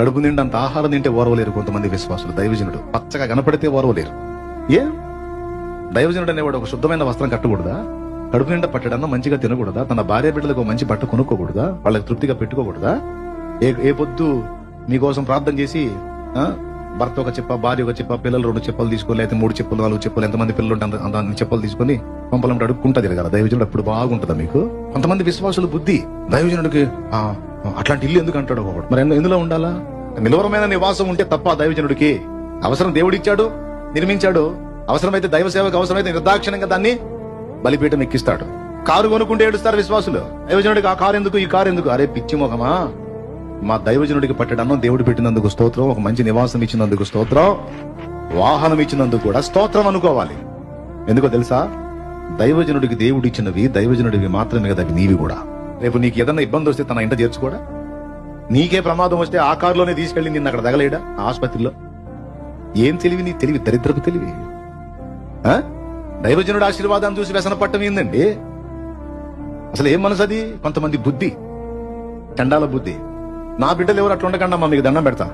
కడుపు నిండా అంత ఆహారం తింటే ఓర్వలేరు కొంతమంది విశ్వాసులు. దైవజనుడు పచ్చగా కనపడితే ఓర్వలేరు. ఏ? దైవజనుడు అనేవాడు ఒక శుద్ధమైన వస్త్రం కట్టకూడదా? కడుపు నిండా పట్టడన్నా మంచిగా తినకూడదా? తన భార్య బిడ్డలకు మంచి బట్ట కొనుక్కోకూడదా? వాళ్ళకి తృప్తిగా పెట్టుకోకూడదా? ఏ ఏ పొద్దు మీకోసం ప్రార్థన చేసి ఆ, భర్త ఒక చెప్ప భార్య ఒక చెప్ప పిల్లలు రెండు చెప్పలు తీసుకొని అయితే మూడు చెప్పులు నాలుగు చెప్పులు ఎంతమంది పిల్లలు ఉంటే అంత- అంత చెప్పలు తీసుకొని పంపలం అడుక్కుంటా తిరగాల. దైవజనుడు అప్పుడు బాగుంటుందా మీకు? కొంతమంది విశ్వాసుల బుద్ధి. దైవజనుడికి అట్లాంటి ఇల్లు ఎందుకు అంటాడు ఒకడు మరి ఎందులో ఉండాలా? నిలవరమైన నివాసం ఉంటే తప్ప దైవజనుడికి అవసరం దేవుడిచ్చాడు నిర్మించాడు. అవసరమైతే దైవ సేవకు అవసరమైతే నిర్దాక్షిణంగా దాన్ని బలిపీఠం ఎక్కిస్తాడు. కారు కొనుక్కుంటే ఏడుస్తారు విశ్వాసులు. దైవజనుడికి ఆ కారు ఎందుకు ఈ కారు ఎందుకు? అరే పిచ్చి మొహమా? మా దైవజనుడికి పట్టడన్నం దేవుడు పెట్టినందుకు స్తోత్రం ఒక మంచి నివాసం ఇచ్చినందుకు స్తోత్రం వాహనం ఇచ్చినందుకు కూడా స్తోత్రం అనుకోవాలి. ఎందుకో తెలుసా? దైవజనుడికి దేవుడు ఇచ్చినవి దైవజనుడివి మాత్రమే కదా నీవి కూడా. రేపు నీకు ఏదైనా ఇబ్బంది వస్తే తన ఇంట చేర్చుకోడా? నీకే ప్రమాదం వస్తే ఆ కారులోనే తీసుకెళ్ళి నిన్ను అక్కడ తగలేడా? ఆసుపత్రిలో? ఏం తెలివి నీ తెలివి? దరిద్రపు తెలివి. ఆ? దైవజనుడు ఆశీర్వాదాన్ని చూసి వ్యసన పట్టం ఏందండి? అసలు ఏం మనసు అది? కొంతమంది బుద్ధి చండాల బుద్ధి. నా బిడ్డలు ఎవరు అట్లా ఉండకండి అమ్మా మీకు దండం పెడతా.